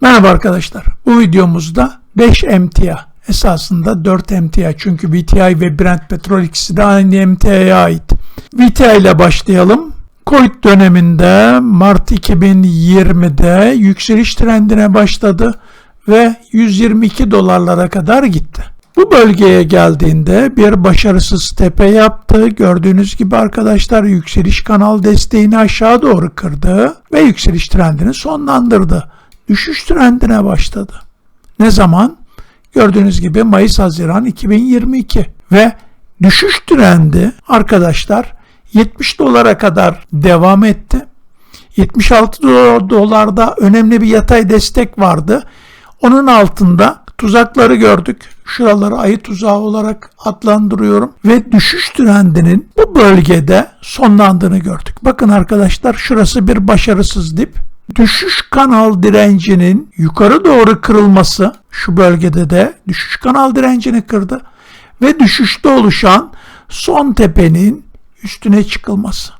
Merhaba arkadaşlar. Bu videomuzda 5 emtia esasında 4 emtia çünkü VTI ve Brent petrol ikisi de aynı emtiaya ait. VTI ile başlayalım. Covid döneminde Mart 2020'de yükseliş trendine başladı ve 122 dolarlara kadar gitti. Bu bölgeye geldiğinde bir başarısız tepe yaptı. Gördüğünüz gibi arkadaşlar yükseliş kanal desteğini aşağı doğru kırdı ve yükseliş trendini sonlandırdı. Düşüş trendine başladı. Ne zaman? Gördüğünüz gibi Mayıs-Haziran 2022 ve düşüş trendi arkadaşlar 70 dolara kadar devam etti. 76 dolarda önemli bir yatay destek vardı. Onun altında tuzakları gördük. Şuraları ayı tuzağı olarak adlandırıyorum ve düşüş trendinin bu bölgede sonlandığını gördük. Bakın arkadaşlar şurası bir başarısız dip. Düşüş kanal direncinin yukarı doğru kırılması şu bölgede de düşüş kanal direncini kırdı ve düşüşte oluşan son tepenin üstüne çıkılması.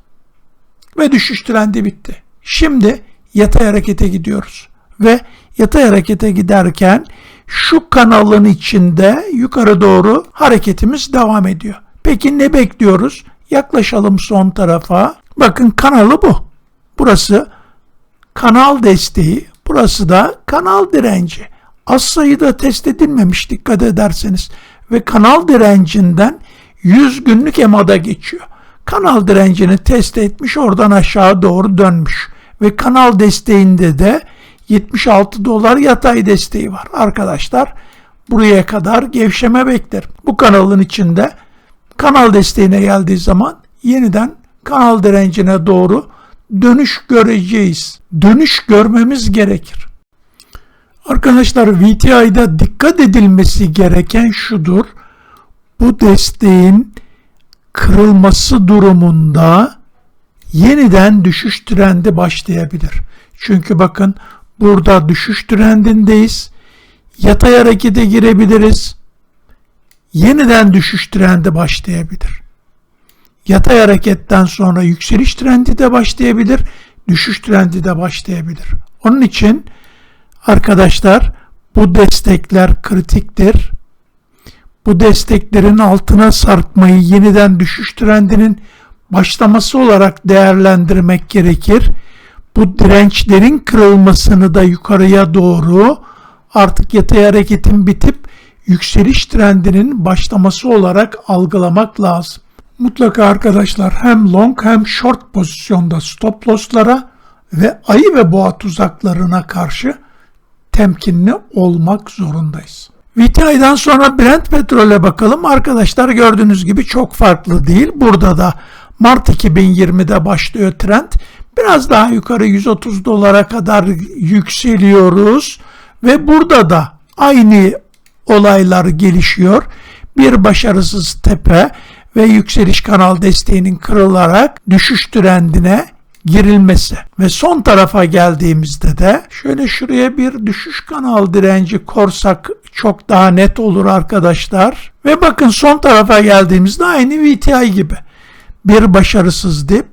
Ve düşüş trendi bitti. Şimdi yatay harekete gidiyoruz. Ve yatay harekete giderken şu kanalın içinde yukarı doğru hareketimiz devam ediyor. Peki ne bekliyoruz? Yaklaşalım son tarafa. Bakın kanalı bu. Burası kanal desteği, burası da kanal direnci. Az sayıda test edilmemiş dikkat ederseniz ve kanal direncinden 100 günlük EMA'da geçiyor. Kanal direncini test etmiş oradan aşağı doğru dönmüş ve kanal desteğinde de 76 dolar yatay desteği var. Arkadaşlar buraya kadar gevşeme beklerim. Bu kanalın içinde kanal desteğine geldiği zaman yeniden kanal direncine doğru dönüş göreceğiz. Dönüş görmemiz gerekir. Arkadaşlar VTI'da dikkat edilmesi gereken şudur. Bu desteğin kırılması durumunda yeniden düşüş trendi başlayabilir. Çünkü bakın burada düşüş trendindeyiz. Yatay harekete girebiliriz. Yeniden düşüş trendi başlayabilir. Yatay hareketten sonra yükseliş trendi de başlayabilir, düşüş trendi de başlayabilir. Onun için arkadaşlar bu destekler kritiktir. Bu desteklerin altına sarkmayı yeniden düşüş trendinin başlaması olarak değerlendirmek gerekir. Bu dirençlerin kırılmasını da yukarıya doğru artık yatay hareketin bitip yükseliş trendinin başlaması olarak algılamak lazım. Mutlaka arkadaşlar hem long hem short pozisyonda stop loss'lara ve ayı ve boğa tuzaklarına karşı temkinli olmak zorundayız. VTI'den sonra Brent petrole bakalım. Arkadaşlar gördüğünüz gibi çok farklı değil. Burada da Mart 2020'de başlıyor trend. Biraz daha yukarı 130 dolara kadar yükseliyoruz ve burada da aynı olaylar gelişiyor. Bir başarısız tepe ve yükseliş kanal desteğinin kırılarak düşüş trendine girilmesi ve son tarafa geldiğimizde de şöyle şuraya bir düşüş kanal direnci korsak çok daha net olur arkadaşlar. Ve bakın son tarafa geldiğimizde aynı VTI gibi bir başarısız dip,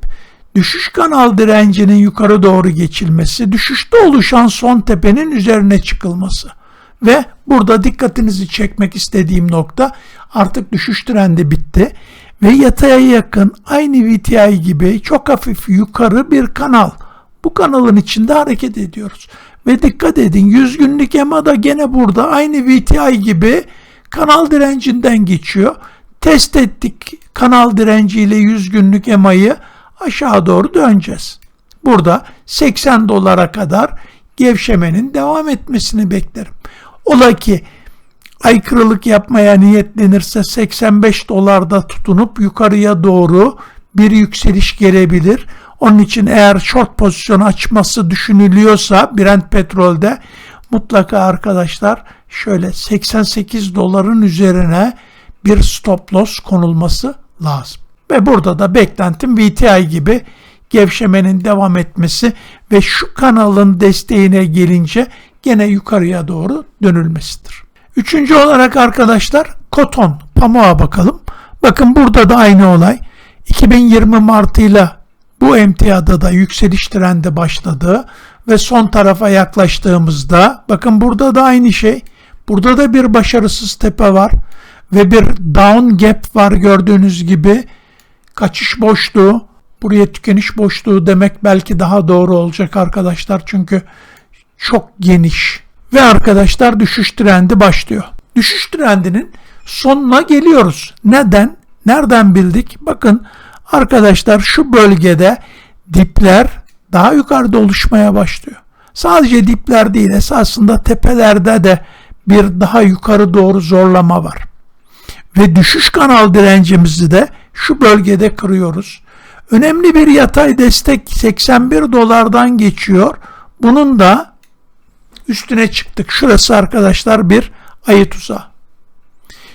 düşüş kanal direncinin yukarı doğru geçilmesi, düşüşte oluşan son tepenin üzerine çıkılması. Ve burada dikkatinizi çekmek istediğim nokta artık düşüş trendi bitti ve yataya yakın aynı VTI gibi çok hafif yukarı bir kanal. Bu kanalın içinde hareket ediyoruz. Ve dikkat edin 100 günlük EMA da gene burada aynı VTI gibi kanal direncinden geçiyor. Test ettik kanal direnciyle 100 günlük EMA'yı aşağı doğru döneceğiz. Burada 80 dolara kadar gevşemenin devam etmesini beklerim. Ola ki aykırılık yapmaya niyetlenirse 85 dolarda tutunup yukarıya doğru bir yükseliş gelebilir. Onun için eğer short pozisyon açması düşünülüyorsa Brent petrolde mutlaka arkadaşlar şöyle 88 doların üzerine bir stop loss konulması lazım. Ve burada da beklentim VTI gibi gevşemenin devam etmesi ve şu kanalın desteğine gelince gene yukarıya doğru dönülmesidir. Üçüncü olarak arkadaşlar koton, pamuğa bakalım. Bakın burada da aynı olay. 2020 Mart'ıyla bu emtiyada da yükseliş trendi başladı ve son tarafa yaklaştığımızda bakın burada da aynı şey. Burada da bir başarısız tepe var ve bir down gap var gördüğünüz gibi. Kaçış boşluğu, buraya tükeniş boşluğu demek belki daha doğru olacak arkadaşlar çünkü çok geniş. Ve arkadaşlar düşüş trendi başlıyor. Düşüş trendinin sonuna geliyoruz. Neden? Nereden bildik? Bakın arkadaşlar şu bölgede dipler daha yukarıda oluşmaya başlıyor. Sadece dipler değil esasında tepelerde de bir daha yukarı doğru zorlama var. Ve düşüş kanal direncimizi de şu bölgede kırıyoruz. Önemli bir yatay destek 81 dolardan geçiyor. Bunun da üstüne çıktık. Şurası arkadaşlar bir ayı tuzağı.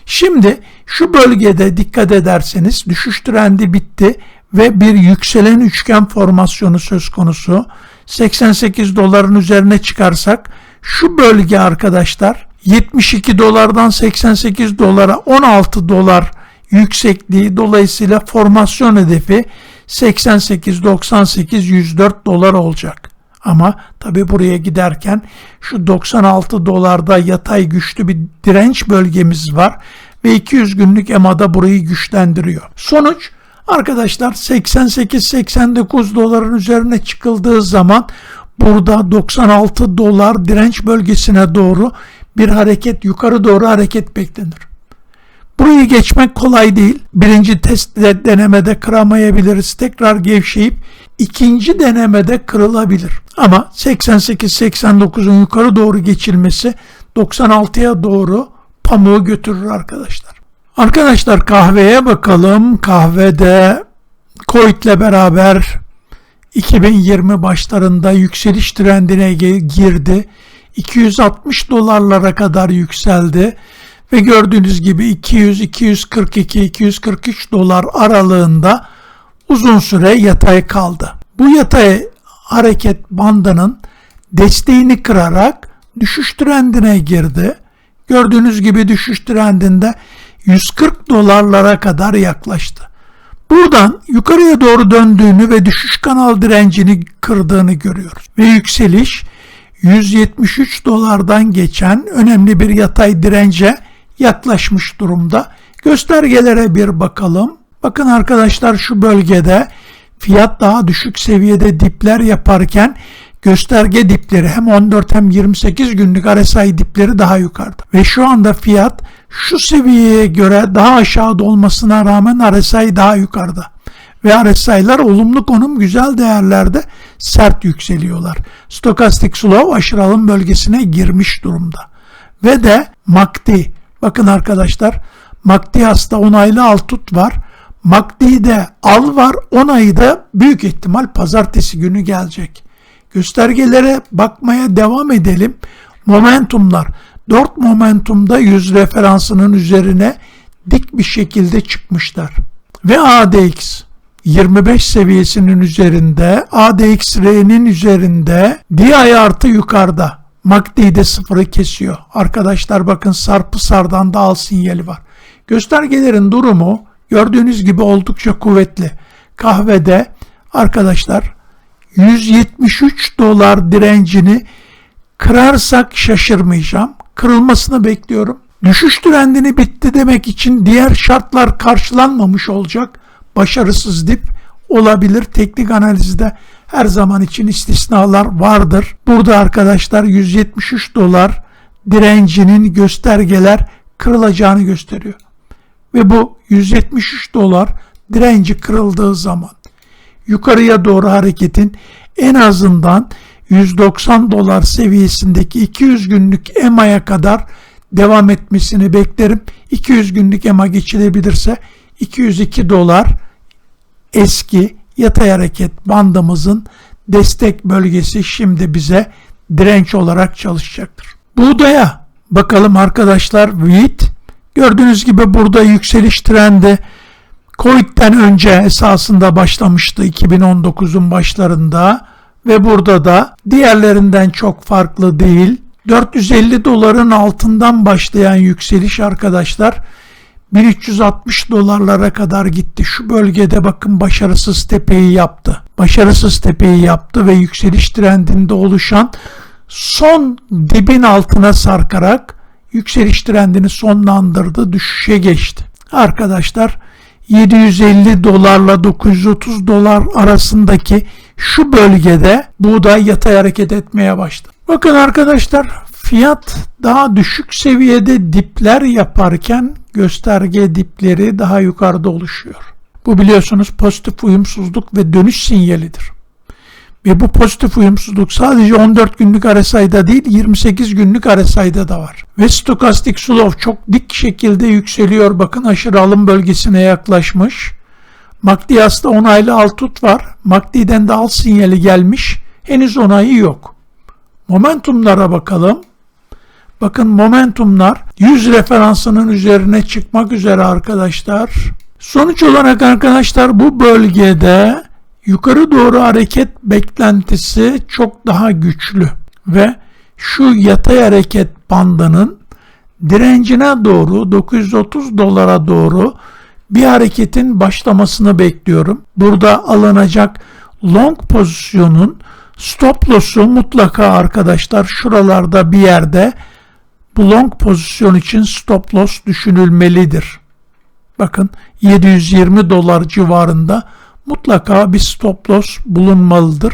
Şimdi şu bölgede dikkat ederseniz düşüş trendi bitti ve bir yükselen üçgen formasyonu söz konusu. 88 doların üzerine çıkarsak şu bölge arkadaşlar 72 dolardan 88 dolara 16 dolar yüksekliği dolayısıyla formasyon hedefi 88 98 104 dolar olacak. Ama tabi buraya giderken şu 96 dolarda yatay güçlü bir direnç bölgemiz var ve 200 günlük EMA'da burayı güçlendiriyor. Sonuç arkadaşlar 88-89 doların üzerine çıkıldığı zaman burada 96 dolar direnç bölgesine doğru bir hareket yukarı doğru hareket beklenir. Burayı geçmek kolay değil. Birinci test denemede kıramayabiliriz. Tekrar gevşeyip ikinci denemede kırılabilir. Ama 88-89'un yukarı doğru geçilmesi 96'ya doğru pamuğu götürür arkadaşlar. Arkadaşlar kahveye bakalım. Kahvede Coit ile beraber 2020 başlarında yükseliş trendine girdi. 260 dolarlara kadar yükseldi ve gördüğünüz gibi 200, 242, 243 dolar aralığında uzun süre yatay kaldı. Bu yatay hareket bandının desteğini kırarak düşüş trendine girdi. Gördüğünüz gibi düşüş trendinde 140 dolarlara kadar yaklaştı. Buradan yukarıya doğru döndüğünü ve düşüş kanal direncini kırdığını görüyoruz. Ve yükseliş 173 dolardan geçen önemli bir yatay dirence yaklaşmış durumda. Göstergelere bir bakalım. Bakın arkadaşlar şu bölgede fiyat daha düşük seviyede dipler yaparken gösterge dipleri hem 14 hem 28 günlük RSI dipleri daha yukarıda. Ve şu anda fiyat şu seviyeye göre daha aşağıda olmasına rağmen RSI daha yukarıda. Ve RSI'lar olumlu konum güzel değerlerde sert yükseliyorlar. Stokastik slow aşırı alım bölgesine girmiş durumda. Ve de MACD. Bakın arkadaşlar MACD hasta onaylı al tut var. MACD'de al var onayı da büyük ihtimal pazartesi günü gelecek. Göstergelere bakmaya devam edelim. Momentumlar 4 momentumda 100 referansının üzerine dik bir şekilde çıkmışlar. Ve ADX 25 seviyesinin üzerinde, ADXR'nin üzerinde, DI artı yukarıda. MACD'de sıfırı kesiyor. Arkadaşlar bakın sarpı sardan da al sinyali var. Göstergelerin durumu gördüğünüz gibi oldukça kuvvetli. Kahvede arkadaşlar 173 dolar direncini kırarsak şaşırmayacağım. Kırılmasını bekliyorum. Düşüş trendini bitti demek için diğer şartlar karşılanmamış olacak. Başarısız dip olabilir. Teknik analizde her zaman için istisnalar vardır. Burada arkadaşlar 173 dolar direncinin göstergeler kırılacağını gösteriyor. Ve bu 173 dolar direnci kırıldığı zaman yukarıya doğru hareketin en azından 190 dolar seviyesindeki 200 günlük EMA'ya kadar devam etmesini beklerim. 200 günlük EMA geçilebilirse 202 dolar eski yatay hareket bandımızın destek bölgesi şimdi bize direnç olarak çalışacaktır. Buğdaya bakalım arkadaşlar wheat gördüğünüz gibi burada yükseliş trendi Covid'den önce esasında başlamıştı 2019'un başlarında ve burada da diğerlerinden çok farklı değil. 450 doların altından başlayan yükseliş arkadaşlar 1360 dolarlara kadar gitti. Şu bölgede bakın başarısız tepeyi yaptı. Başarısız tepeyi yaptı ve yükseliş trendinde oluşan son dibin altına sarkarak yükseliş trendini sonlandırdı, düşüşe geçti. Arkadaşlar 750 dolarla 930 dolar arasındaki şu bölgede buğday yatay hareket etmeye başladı. Bakın arkadaşlar fiyat daha düşük seviyede dipler yaparken gösterge dipleri daha yukarıda oluşuyor. Bu biliyorsunuz pozitif uyumsuzluk ve dönüş sinyalidir. Ve bu pozitif uyumsuzluk sadece 14 günlük RSI'da değil 28 günlük RSI'da da var. Ve stokastik slow çok dik şekilde yükseliyor. Bakın aşırı alım bölgesine yaklaşmış. MACD onaylı al tut var. MACD'den de al sinyali gelmiş. Henüz onayı yok. Momentumlara bakalım. Bakın momentumlar 100 referansının üzerine çıkmak üzere arkadaşlar. Sonuç olarak arkadaşlar bu bölgede yukarı doğru hareket beklentisi çok daha güçlü ve şu yatay hareket bandının direncine doğru 930 dolara doğru bir hareketin başlamasını bekliyorum. Burada alınacak long pozisyonun stop loss'u mutlaka arkadaşlar şuralarda bir yerde bu long pozisyon için stop loss düşünülmelidir. Bakın 720 dolar civarında mutlaka bir stop loss bulunmalıdır.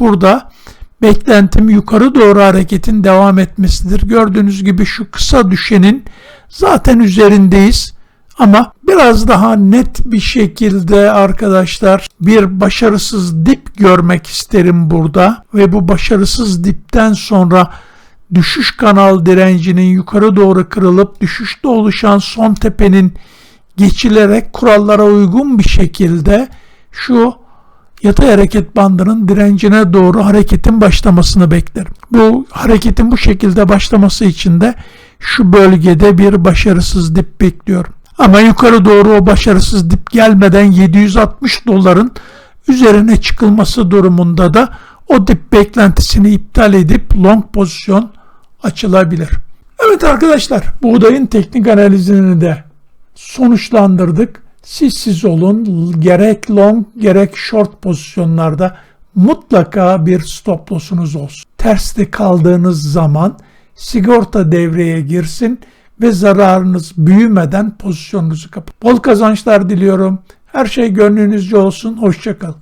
Burada beklentim yukarı doğru hareketin devam etmesidir. Gördüğünüz gibi şu kısa düşenin zaten üzerindeyiz. Ama biraz daha net bir şekilde arkadaşlar bir başarısız dip görmek isterim burada ve bu başarısız dipten sonra düşüş kanal direncinin yukarı doğru kırılıp düşüşte oluşan son tepenin geçilerek kurallara uygun bir şekilde şu yatay hareket bandının direncine doğru hareketin başlamasını beklerim. Bu hareketin bu şekilde başlaması için de şu bölgede bir başarısız dip bekliyorum. Ama yukarı doğru o başarısız dip gelmeden 760 doların üzerine çıkılması durumunda da o dip beklentisini iptal edip long pozisyon açılabilir. Evet arkadaşlar buğdayın teknik analizini de sonuçlandırdık. Siz siz olun gerek long gerek short pozisyonlarda mutlaka bir stop loss'unuz olsun. Terste kaldığınız zaman sigorta devreye girsin ve zararınız büyümeden pozisyonunuzu kapatın. Bol kazançlar diliyorum. Her şey gönlünüzce olsun. Hoşçakalın.